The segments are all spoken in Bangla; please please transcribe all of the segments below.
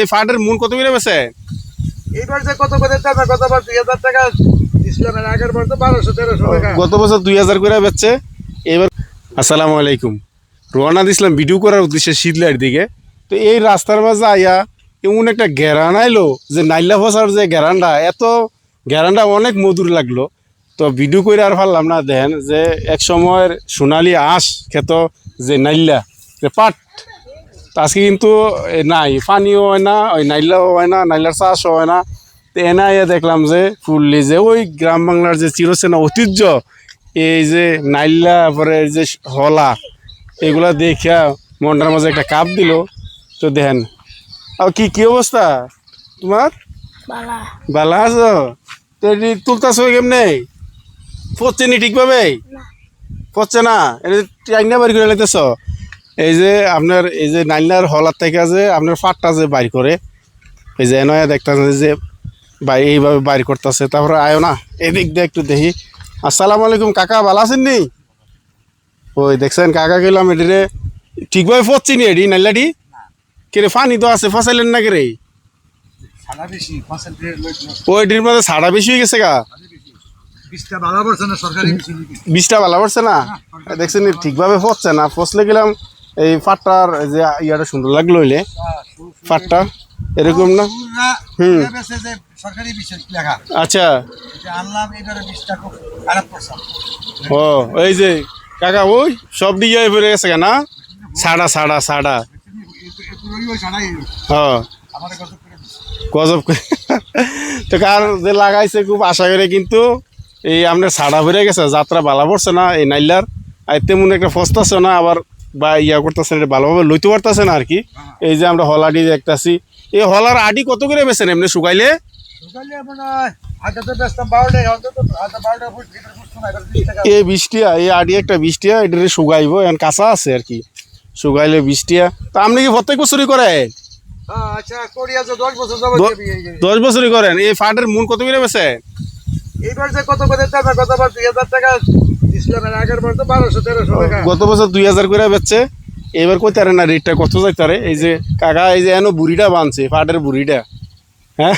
এই ফাটের মূল কত করে বেছে এইবার যে কত করে দাম গতবার দুই হাজার টাকা দিছিলাম এর আগের বার তো বারোশো তেরোশো টাকা। গত বছর দুই হাজার করে বেচছে এবার আসসালামু আলাইকুম। রোয়ানা দিছিলাম ভিডিও করার উদ্দেশ্যে শীতলার দিকে। তো এই রাস্তার মাঝে আইয়া এমন একটা গ্যারান আইলো যে নাইলা ফসার যে গ্যারানটা এত গ্যারানটা অনেক মধুর লাগল। তো ভিডিও করে আর পারলাম না দেখেন যে এক সময়ের সোনালি আঁশ খেত যে নাইলা যে পাট তো আজকে কিন্তু নাই পানিও হয় না ওই নাইলাও হয় না নাইলার চাষও হয় না। তো এনা ইয়ে দেখলাম যে ফুললি যে ওই গ্রাম বাংলার যে চিরচেনা ঐতিহ্য এই যে নাইলা পরে যে হলা এগুলা দেখিয়া মনটার মাঝে একটা কাপ দিল। তো দেখেন আর কি কি অবস্থা? তোমার? বালা। ভালো আছো? তো তুলতাছ কেমনে? পড়ছে নি ঠিকভাবে? পড়ছে না? এটা টাইনা বাড়ি করে লাইতেছ এই যে আপনার এই যে নাইলার হলার থেকে যে আপনার ফাটটা যে বাইর করে এই যে এনয়া দেখতেছে যে এইভাবে বাইর করতেছে তারপরে আয়ো না এদিক দিয়ে একটু দেখি। আসসালামু আলাইকুম কাকা ভালো আছেন নি? ওই দেখছেন কাকা গেলাম এটিরে ঠিকভাবে পড়ছি নি এটি নাইলাটি? কেরে ফানি তো আছে ফসাইলেন না কেরে ওইটির মধ্যে সাড়া বেশি হয়ে গেছে গা। বিশটা ভালো পড়ছে না দেখছেন ঠিকভাবে পড়ছে না। ফসলে গেলাম এই ফাটটার যে ইয়াটা সুন্দর লাগল হইলে। ফাটটা এরকম না? হুম। আচ্ছা। ও এই যে কাকা ওই সব দিকে পড়ে গেছে না সাড়া সাড়া সাড়া। হ্যাঁ গজব। তো কার যে লাগাইছে খুব আশা করে কিন্তু এই আপনার সাড়া ভরে গেছে যাত্রা ভালো পড়ছে না এই নাইলার। আর তেমন একটা ফসতাছে না আবার বা ইয়া করতেছে না ভালোভাবে লইতে পারতেছে না আর কি। এই যে আমরা হলাডি দেখতাছি। এই হলার আডি কত করে বেছেন এমনি শুকাইলে? হয় এই বৃষ্টিয়া এই আডি একটা বৃষ্টিয়া এটা শুকাইবো এখন কাঁচা আছে আর কি। শুকাইলে বৃষ্টিয়া। তা আপনি কি প্রত্যেক বছরই করে হ্যাঁ, আচ্ছা দশ বছরই করেন। এই ফাটের মূল কত করে বেছে এইবার যে কত করে দুই হাজার টাকা দিছিলাম আগের বার তো বারোশো তেরোশো টাকা। গত বছর দুই হাজার করে বেচছে এবার কই তারে না রেটটা কত যাইতারে। এই যে কাকা এই যে এনো বুড়িটা বানছে ফাটের বুড়িটা হ্যাঁ?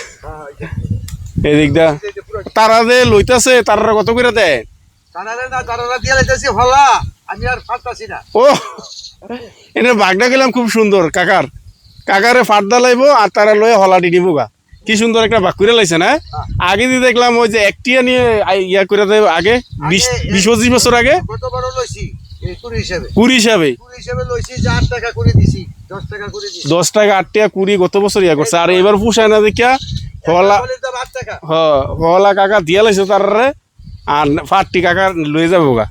এই যে- এই দিক দা এই যে পুরো তারা যে লইতাছে তারা কত করে দেয়? তারারে না তারারা দিয়ে লাইতেছি হলা আমি আর ফাটতাছি না। ও এনে বাগটা গেলাম খুব সুন্দর কাকার। কাকারে ফাটদা লাইবো আর তারা লয়ে হলাটি নিবো গা। কি সুন্দর একটা বাক করে লাইছে না? আগে দিয়ে দেখলাম ওই যে একটিয়া নিয়ে ইয়া করে দেয় আগে বিশ বিশ পঁচিশ বছর আগে? কুড়ি হিসেবে। দশ টাকা আট টাকা কুড়ি গত বছর ইয়া করছে। আর এবার পুষায় না দেখিয়া হলা হলা কাকা দিয়া লাইছে তারারে আর ফাটটি কাকা লয়ে যাব গা।